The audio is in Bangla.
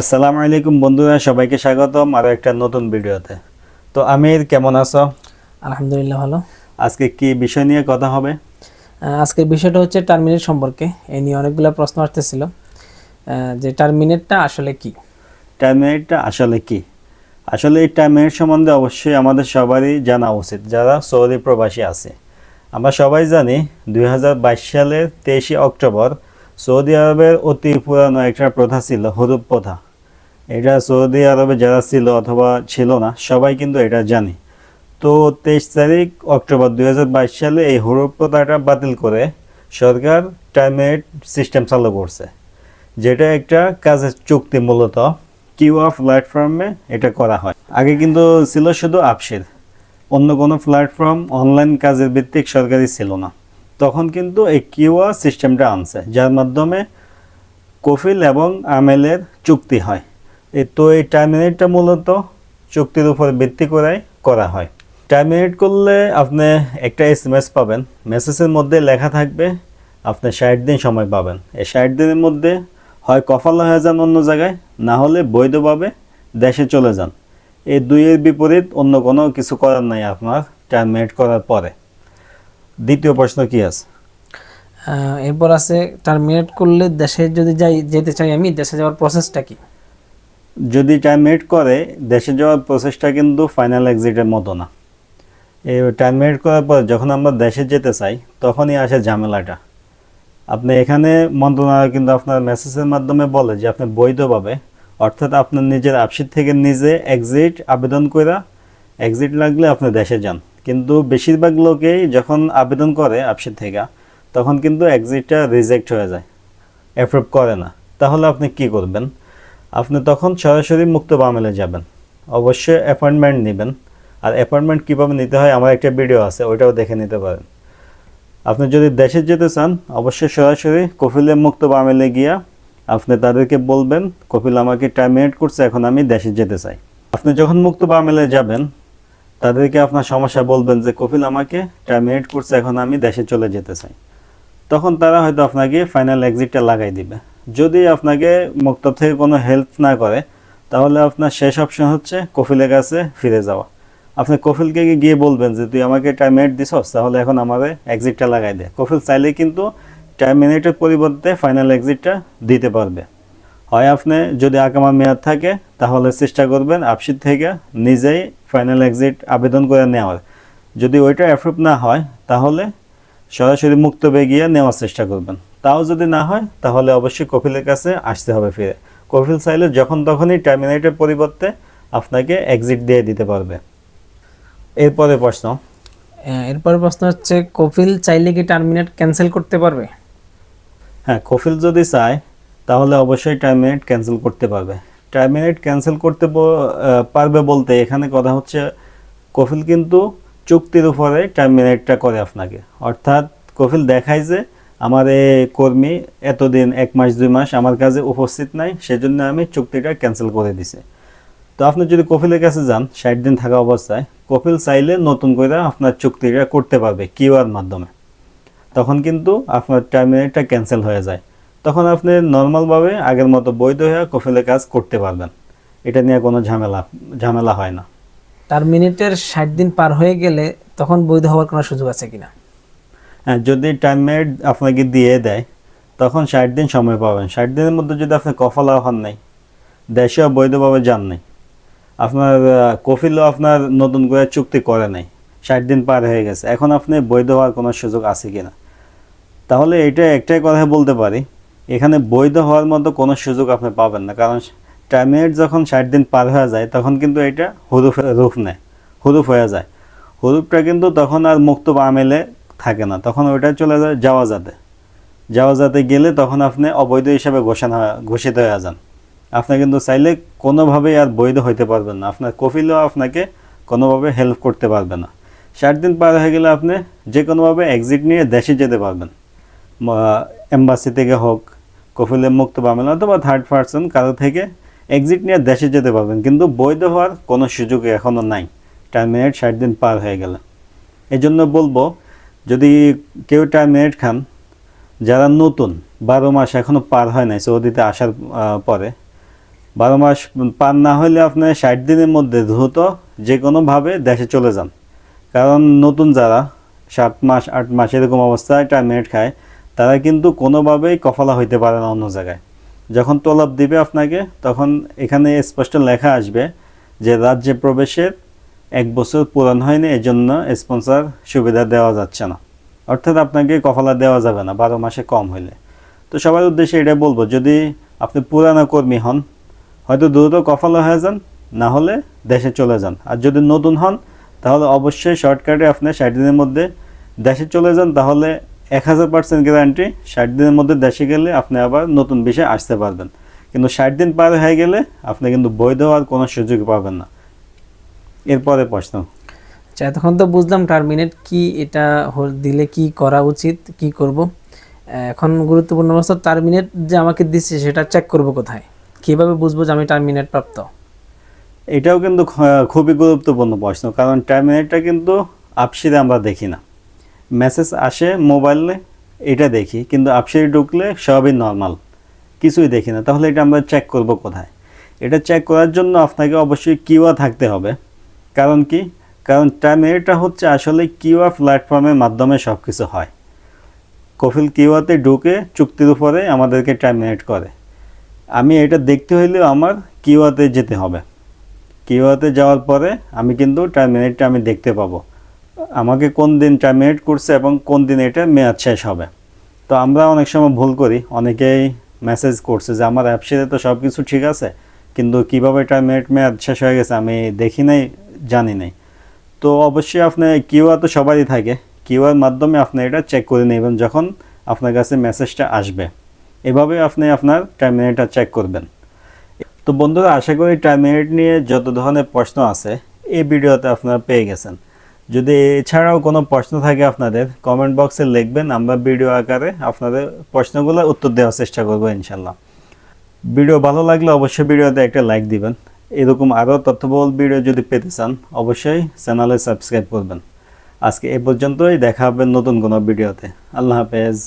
আসসালামু আলাইকুম বন্ধুরা সবাইকে স্বাগতম আরও একটা নতুন ভিডিওতে। তো আমির কেমন আছো? আলহামদুলিল্লাহ ভালো। আজকে কি বিষয় নিয়ে কথা হবে? আহ, আজকের বিষয়টা হচ্ছে টার্মিনেট সম্পর্কে। এই নিয়ে অনেকগুলো প্রশ্ন আসতেছিল। যে টার্মিনেটটা আসলে কি? টার্মিনেটটা আসলে কি? আসলে এই টার্মিনেট সম্বন্ধে অবশ্যই আমাদের সবারই জানা উচিত যারা সৌদি প্রবাসী আছে। আমরা সবাই জানি দুই হাজার বাইশ সালের তেইশে অক্টোবর সৌদি আরবের অতি পুরানো একটা প্রথা ছিল হরুপ প্রথা। এটা সৌদি আরবে যারা ছিল অথবা ছিল না, সবাই কিন্তু এটা জানি। তো তেইশ তারিখ অক্টোবর দু হাজার বাইশ সালে এই হরুপ প্রথাটা বাতিল করে সরকার টার্মিনেট সিস্টেম চালু করছে, যেটা একটা কাজের চুক্তি মূলত কিউআ প্ল্যাটফর্মে এটা করা হয়। আগে কিন্তু ছিল শুধু আপসের, অন্য কোনো প্ল্যাটফর্ম অনলাইন কাজের ভিত্তিক সরকারি ছিল না। তখন কিন্তু এই কিউআ সিস্টেমটা আনছে, যার মাধ্যমে কফিল এবং আমেলের চুক্তি হয়। তো এই টার্মিনেটটা মূলত চুক্তির উপর ভিত্তি করে করা হয়। টার্মিনেট করলে আপনি একটা এস এম এস পাবেন মেসেজের মধ্যে লেখা থাকবে, আপনি ষাট দিন সময় পাবেন। এই ষাট দিনের মধ্যে হয় কফালা হয়ে যান অন্য জায়গায়, না হলে বৈধভাবে দেশে চলে যান। এই দুইয়ের বিপরীত অন্য কোনো কিছু করার নাই আপনার টার্মিনেট করার পরে। দ্বিতীয় প্রশ্ন কি আছে? এরপর আছে টার্মিনেট করলে দেশে যদি যাই, যেতে চাই আমি, দেশে যাওয়ার প্রসেসটা কি? যদি টার্মিনেট করে, দেশে যাওয়ার প্রসেসটা কিন্তু ফাইনাল এক্সিটের মতো না। এই টার্মিনেট করার পর যখন আমরা দেশে যেতে চাই, তখনই আসে ঝামেলাটা। আপনি এখানে মন্ত্রণালয় কিন্তু আপনার মেসেজের মাধ্যমে বলে যে আপনি বৈধভাবে অর্থাৎ আপনার নিজের আপসিট থেকে নিজে এক্সিট আবেদন করে এক্সিট লাগলে আপনি দেশে যান। কিন্তু বেশিরভাগ লোকেই যখন আবেদন করে আপসিট থেকে, তখন কিন্তু এক্সিটটা রিজেক্ট হয়ে যায় অ্যাপ্রুভ করে না। তাহলে আপনি কি করবেন? আপনি তখন সরাসরি মুক্ত বামেলে যাবেন। অবশ্যই অ্যাপয়েন্টমেন্ট নেবেন। আর অ্যাপয়েন্টমেন্ট কীভাবে নিতে হয়, আমার একটা ভিডিও আছে, ওইটাও দেখে নিতে পারেন। আপনি যদি দেশে যেতে চান, অবশ্যই সরাসরি কফিলে মুক্ত বামেলে গিয়া আপনি তাদেরকে বলবেন কপিল আমাকে টার্মিনেট করছে, এখন আমি দেশে যেতে চাই। আপনি যখন মুক্ত বামেলে যাবেন, তাদেরকে আপনার সমস্যা বলবেন যে কপিল আমাকে টার্মিনেট করছে, এখন আমি দেশে চলে যেতে চাই। তখন তারা হয়তো আপনাকে ফাইনাল এক্সিটটা লাগাই দিবে। যদি আপনাকে মুক্তব থেকে কোনো হেল্প না করে, তাহলে আপনার শেষ অপশন হচ্ছে কফিলের কাছে ফিরে যাওয়া। আপনি কফিলকে গিয়ে বলবেন যে, তুই আমাকে টার্মিনেট দিছস, তাহলে এখন আমাদের এক্সিটটা লাগাই দে। কফিল চাইলে কিন্তু টাইম মিনিটের পরিবর্তে ফাইনাল এক্সিটটা দিতে পারবে। হয় আপনি যদি আকামা মেয়াদ থাকে, তাহলে চেষ্টা করবেন আপসিট থেকে নিজেই ফাইনাল এক্সিট আবেদন করে নেওয়ার। যদি ওইটা অ্যাপ্রুভ না হয়, তাহলে সরাসরি মুক্ত গিয়ে নেওয়ার চেষ্টা করবেন। তাও যদি না হয় তাহলে অবশ্যই কপিলের কাছে আসতে হবে ফিরে। কপিল চাইলে যখন তখনই টার্মিনেটের পরিবর্তে আপনাকে এক্সিট দিয়ে দিতে পারবে। এরপরে প্রশ্ন। এরপর প্রশ্ন হচ্ছে কপিল চাইলে কি টার্মিনেট ক্যান্সেল করতে পারবে? হ্যাঁ কফিল যদি চায় তাহলে অবশ্যই টার্মিনেট ক্যান্সেল করতে পারবে। টার্মিনেট ক্যান্সেল করতে পারবে বলতে এখানে কথা হচ্ছে কফিল কিন্তু চুক্তির উপরে টার্মিনেটটা করে আপনাকে। অর্থাৎ কফিল দেখায় যে আমার কর্মী এতদিন এক মাস, দুই মাস আমার কাজে উপস্থিত নাই, সেজন্য আমি চুক্তিটা ক্যান্সেল করে দিছি। তো আপনি যদি কপিলের কাছে যান, ষাট দিন থাকা অবস্থায়, কপিল চাইলে নতুন করে আপনার চুক্তিটা করতে পারবে কিউআর মাধ্যমে। তখন কিন্তু আপনার টার্মিনেটটা ক্যান্সেল হয়ে যায়। তখন আপনি নর্মালভাবে আগের মতো বৈধ হয়ে কফিলের কাজ করতে পারবেন। এটা নিয়ে কোনো ঝামেলা ঝামেলা হয় না। টার্মিনেটের ষাট দিন পার হয়ে গেলে তখন বৈধ হওয়ার কোনো সুযোগ আছে কিনা? যদি টার্মিনেট আপনাকে দিয়ে দেয়, তখন ষাট দিন সময় পাবেন। ষাট দিনের মধ্যে যদি আপনি কফলা হন নাই দেশেও বৈধভাবে যান নাই, আপনার কফিলও আপনার নতুন করে চুক্তি করে নাই, ষাট দিন পার হয়ে গেছে, এখন আপনি বৈধ হওয়ার কোনো সুযোগ আছে কিনা? তাহলে এটা একটাই কথা বলতে পারি, এখানে বৈধ হওয়ার মতো কোনো সুযোগ আপনি পাবেন না, কারণ টার্মিনেট যখন ষাট দিন পার হয়ে যায়, তখন কিন্তু এটা হুরুফ, রূপ নেয়, হুরুফ হয়ে যায়। হুরুফটা কিন্তু তখন আর মুক্ত বা আমেলে থাকে না, তখন ওইটা চলে যায় যাওয়া যাতে। গেলে তখন আপনি অবৈধ হিসাবে ঘোষণা, ঘোষিত হয়ে যান। আপনি কিন্তু চাইলে কোনোভাবেই আর বৈধ হইতে পারবেন না। আপনার কফিলও আপনাকে কোনোভাবে হেল্প করতে পারবে না। ষাট দিন পার হয়ে গেলে আপনি যে কোনোভাবে এক্সিট নিয়ে দেশে যেতে পারবেন। এম্বাসি থেকে হোক, কফিলের মুক্ত পাবেন অথবা থার্ড পার্সন কারও থেকে এক্সিট নিয়ে দেশে যেতে পারবেন। কিন্তু বৈধ হওয়ার কোনো সুযোগ এখনও নাই। টার্মিনেট ষাট দিন পার হয়ে গেলে। এই জন্য বলব যদি কেউ টার্মিনেট খান, যারা নতুন, বারো মাস এখনও পার হয় নাই সৌদিতে আসার পরে, বারো মাস পার না হলে আপনার ষাট দিনের মধ্যে দ্রুত যে কোনোভাবে দেশে চলে যান। কারণ নতুন যারা সাত মাস, আট মাস এরকম অবস্থায় টার্মিনেট খায়, তারা কিন্তু কোনোভাবেই কফলা হইতে পারে না অন্য জায়গায়। যখন তলব দিবে আপনাকে, তখন এখানে স্পষ্ট লেখা আসবে যে রাজ্যে প্রবেশের এক বছর পূরণ হয়নি এই জন্য স্পন্সর সুবিধা দেওয়া যাচ্ছে না। অর্থাৎ আপনাকে কফলা দেওয়া যাবে না, বারো মাসে কম হইলে। তো সবার উদ্দেশ্যে এটা বলব, যদি আপনি পুরানো কর্মী হন, হয়তো দ্রুত কফলা হয়ে যান, না হলে দেশে চলে যান। আর যদি নতুন হন, তাহলে অবশ্যই শর্টকাটে আপনি ষাট দিনের মধ্যে দেশে চলে যান, তাহলে এক হাজার পার্সেন্ট গ্যারান্টি ষাট দিনের মধ্যে দেশে গেলে আপনি আবার নতুন বিষয়ে আসতে পারবেন। কিন্তু ষাট দিন পার হয়ে গেলে আপনি কিন্তু বৈধ হওয়ার কোনো সুযোগ পাবেন না। এরপরে প্রশ্ন। আচ্ছা এতক্ষণ তো বুঝলাম টার্মিনেট কি এটা দিলে কি করা উচিত কি করব। এখন গুরুত্বপূর্ণ অবস্থা টার্মিনেট যে আমাকে দিচ্ছে সেটা চেক করব কোথায়? কীভাবে বুঝব যে আমি টার্মিনেট প্রাপ্ত? এটাও কিন্তু খুবই গুরুত্বপূর্ণ প্রশ্ন কারণ টার্মিনেটটা কিন্তু আপসিরে আমরা দেখি না। মেসেজ আসে মোবাইলে এটা দেখি কিন্তু আপসিরে ঢুকলে সবই নর্মাল কিছুই দেখি না। তাহলে এটা আমরা চেক করব কোথায়? এটা চেক করার জন্য আপনাকে অবশ্যই কিউআর থাকতে হবে। কারণ কি? কারণ টার্মিনেটটা হচ্ছে আসলে কিউআর প্ল্যাটফর্মের মাধ্যমে সব কিছু হয়। কফিল কিউআতে ঢুকে চুক্তির উপরে আমাদেরকে টার্মিনেট করে। আমি এটা দেখতে হইলেও আমার কিউআতে যেতে হবে। কিউআতে যাওয়ার পরে আমি কিন্তু টার্মিনেটটা আমি দেখতে পাবো। আমাকে কোন দিন টার্মিনেট করছে এবং কোন দিন এটা মেয়াদ শেষ হবে। তো আমরা অনেক সময় ভুল করি। অনেকেই মেসেজ করছে যে, আমার অ্যাপসিতে তো সব কিছু ঠিক আছে, কিন্তু কীভাবে টার্মিনেট মেয়াদ শেষ হয়ে গেছে আমি দেখি নাই জানি নাই। তো অবশ্যই আপনি কিউআর তো সবারই থাকে। কিউআর মাধ্যমে আপনি এটা চেক করে নেবেন যখন আপনার কাছে মেসেজটা আসবে। এভাবে আপনি আপনার টার্মিনেটটা চেক করবেন। তো বন্ধুরা, আশা করি টার্মিনেট নিয়ে যত ধরনের প্রশ্ন আছে, এই ভিডিওতে আপনারা পেয়ে গেছেন। যদি এছাড়াও কোনো প্রশ্ন থাকে আপনাদের কমেন্ট বক্সে লিখবেন, আমরা ভিডিও আকারে আপনাদের প্রশ্নগুলো উত্তর দেওয়ার চেষ্টা করব ইনশাল্লাহ। ভিডিও ভালো লাগলে অবশ্যই ভিডিওতে একটা লাইক দিবেন। এরকম আরও তথ্যবহুল ভিডিও যদি পেতে চান, অবশ্যই চ্যানেলে সাবস্ক্রাইব করবেন। আজকে এ পর্যন্তই, দেখা হবে নতুন কোনো ভিডিওতে। আল্লাহ হাফেজ।